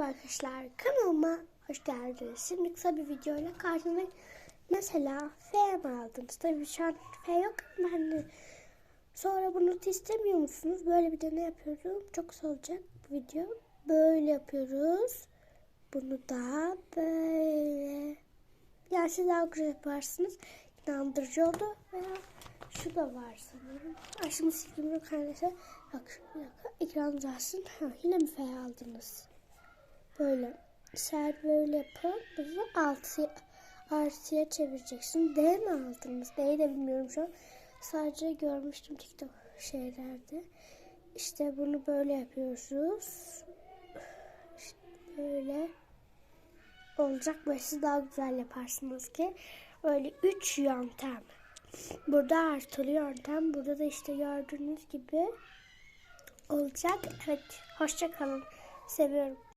Merhaba arkadaşlar kanalıma hoş geldiniz. Şimdi kısa bir videoyla karşınızdayım. Mesela F mi aldınız? Tabii şu an F yok ama hani sonra bunu istemiyor musunuz? Böyle bir deney yapıyorum. Çok kısa olacak bu video. Böyle yapıyoruz. Bunu da böyle. Yani siz daha güzel yaparsınız. İnandırıcı oldu. Veya şu da var sanırım. Ay şimdi sildim yok arkadaşlar. Bak dakika. Ekran uzatsın. Ha, yine mi F aldınız? Böyle. Ser böyle yapın. Bunu altı, artıya çevireceksin. D mi aldınız? D'yi de bilmiyorum şu an. Sadece görmüştüm TikTok şeylerde. İşte bunu böyle yapıyoruz. İşte böyle olacak. Siz daha güzel yaparsınız ki. Öyle üç yöntem. Burada artılı yöntem. Burada da işte gördüğünüz gibi olacak. Evet. Hoşça kalın. Seviyorum.